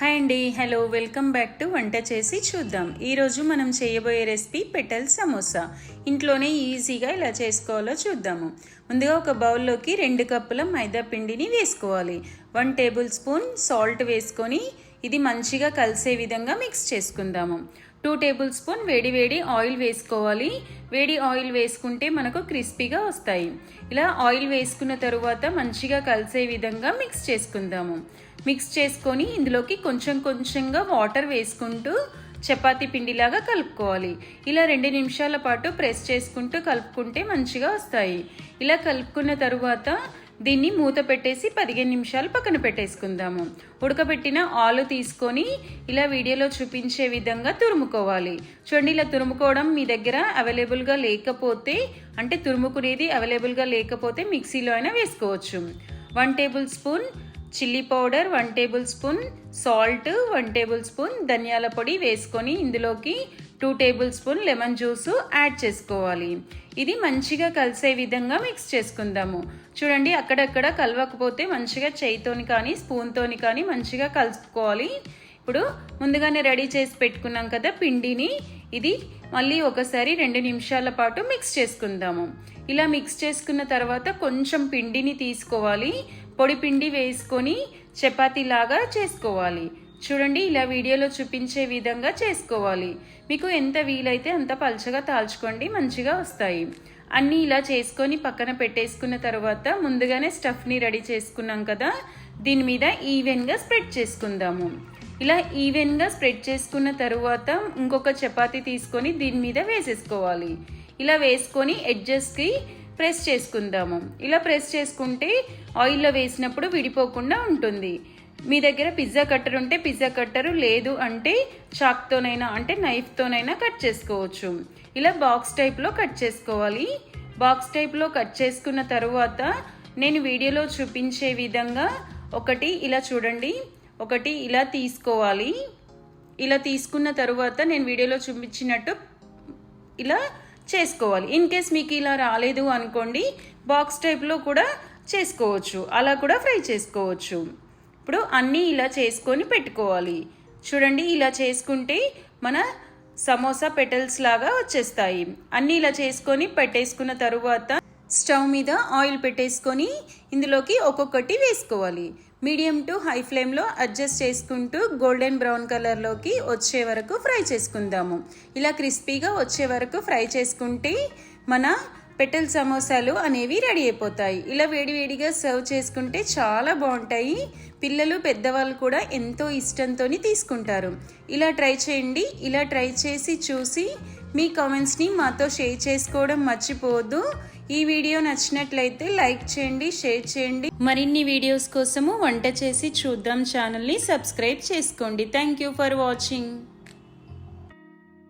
Hi అండి. Hello welcome back to వంట చేసి చూద్దాం. ఈరోజు మనం చేయబోయే రెసిపీ పెటల్ సమోసా. ఇంట్లోనే ఈజీగా ఇలా చేసుకోవాలో చూద్దాము. ముందుగా ఒక బౌల్లోకి రెండు కప్పుల మైదా పిండిని వేసుకోవాలి. వన్ టేబుల్ స్పూన్ సాల్ట్ వేసుకొని ఇది మంచిగా కలిసే విధంగా మిక్స్ చేసుకుందాము. టూ టేబుల్ స్పూన్ వేడి వేడి ఆయిల్ వేసుకోవాలి. వేడి ఆయిల్ వేసుకుంటే మనకు క్రిస్పీగా వస్తాయి. ఇలా ఆయిల్ వేసుకున్న తరువాత మంచిగా కలిసే విధంగా మిక్స్ చేసుకుందాము. మిక్స్ చేసుకొని ఇందులోకి కొంచెం కొంచెంగా వాటర్ వేసుకుంటూ చపాతి పిండిలాగా కలుపుకోవాలి. ఇలా రెండు నిమిషాల పాటు ప్రెస్ చేసుకుంటూ కలుపుకుంటే మంచిగా వస్తాయి. ఇలా కలుపుకున్న తరువాత దీన్ని మూత పెట్టేసి పదిహేను నిమిషాలు పక్కన పెట్టేసుకుందాము. ఉడకబెట్టిన ఆలు తీసుకొని ఇలా వీడియోలో చూపించే విధంగా తురుముకోవాలి. చూడండి ఇలా తురుముకోవడం మీ దగ్గర అవైలబుల్గా లేకపోతే అంటే తురుముకునేది అవైలబుల్గా లేకపోతే మిక్సీలో అయినా వేసుకోవచ్చు. One tablespoon chilli powder one tablespoon salt one tablespoon ధనియాల పొడి వేసుకొని ఇందులోకి two tablespoon lemon juice add చేసుకోవాలి. ఇది మంచిగా కలిసే విధంగా మిక్స్ చేసుకుందాము. చూడండి అక్కడక్కడ కలవకపోతే మంచిగా చేయితోని కానీ స్పూన్తోని కానీ మంచిగా కలుపుకోవాలి. ఇప్పుడు ముందుగానే రెడీ చేసి పెట్టుకున్నాం కదా పిండిని. ఇది మళ్ళీ ఒకసారి రెండు నిమిషాల పాటు మిక్స్ చేసుకుందాము. ఇలా మిక్స్ చేసుకున్న తర్వాత కొంచెం పిండిని తీసుకోవాలి. పొడి పిండి వేసుకొని చపాతీలాగా చేసుకోవాలి. చూడండి ఇలా వీడియోలో చూపించే విధంగా చేసుకోవాలి. మీకు ఎంత వీలైతే అంత పలచగా తాల్చుకోండి మంచిగా వస్తాయి. అన్నీ ఇలా చేసుకొని పక్కన పెట్టేసుకున్న తర్వాత ముందుగానే స్టఫ్ని రెడీ చేసుకున్నాం కదా దీని మీద ఈవెన్గా స్ప్రెడ్ చేసుకుందాము. ఇలా ఈవెన్గా స్ప్రెడ్ చేసుకున్న తరువాత ఇంకొక చపాతీ తీసుకొని దీని మీద వేసేసుకోవాలి. ఇలా వేసుకొని ఎడ్జెస్కి ప్రెస్ చేసుకుందాము. ఇలా ప్రెస్ చేసుకుంటే ఆయిల్లో వేసినప్పుడు విడిపోకుండా ఉంటుంది. మీ దగ్గర పిజ్జా కట్టర్ ఉంటే పిజ్జా కట్టరు లేదు అంటే చాక్తోనైనా అంటే నైఫ్తోనైనా కట్ చేసుకోవచ్చు. ఇలా బాక్స్ టైప్లో కట్ చేసుకోవాలి. బాక్స్ టైప్లో కట్ చేసుకున్న తరువాత నేను వీడియోలో చూపించే విధంగా ఒకటి ఇలా చూడండి. ఒకటి ఇలా తీసుకోవాలి. ఇలా తీసుకున్న తరువాత నేను వీడియోలో చూపించినట్టు ఇలా చేసుకోవాలి. ఇన్ కేస్ మీకు ఇలా రాలేదు అనుకోండి బాక్స్ టైప్లో కూడా చేసుకోవచ్చు. అలా కూడా ఫ్రై చేసుకోవచ్చు. ఇప్పుడు అన్నీ ఇలా చేసుకొని పెట్టుకోవాలి. చూడండి ఇలా చేసుకుంటే మన సమోసా పెటల్స్ లాగా వచ్చేస్తాయి. అన్నీ ఇలా చేసుకొని పెట్టేసుకున్న తరువాత స్టవ్ మీద ఆయిల్ పెట్టేసుకొని ఇందులోకి ఒక్కొక్కటి వేసుకోవాలి. మీడియం టు హై ఫ్లేమ్లో అడ్జస్ట్ చేసుకుంటూ గోల్డెన్ బ్రౌన్ కలర్లోకి వచ్చే వరకు ఫ్రై చేసుకుందాము. ఇలా క్రిస్పీగా వచ్చే వరకు ఫ్రై చేసుకుంటే మన పెటల్ సమోసాలు అనేవి రెడీ అయిపోతాయి. ఇలా వేడివేడిగా సర్వ్ చేసుకుంటే చాలా బాగుంటాయి. పిల్లలు పెద్దవాళ్ళు కూడా ఎంతో ఇష్టంతో తీసుకుంటారు. ఇలా ట్రై చేయండి. ఇలా ట్రై చేసి చూసి మీ కామెంట్స్ని మాతో షేర్ చేసుకోవడం మర్చిపోవద్దు. ఈ వీడియో నచ్చినట్లయితే లైక్ చేయండి షేర్ చేయండి. మరిన్ని వీడియోస్ కోసము వంట చేసి చూద్దాం ఛానల్ని సబ్స్క్రైబ్ చేసుకోండి. Thank you for watching.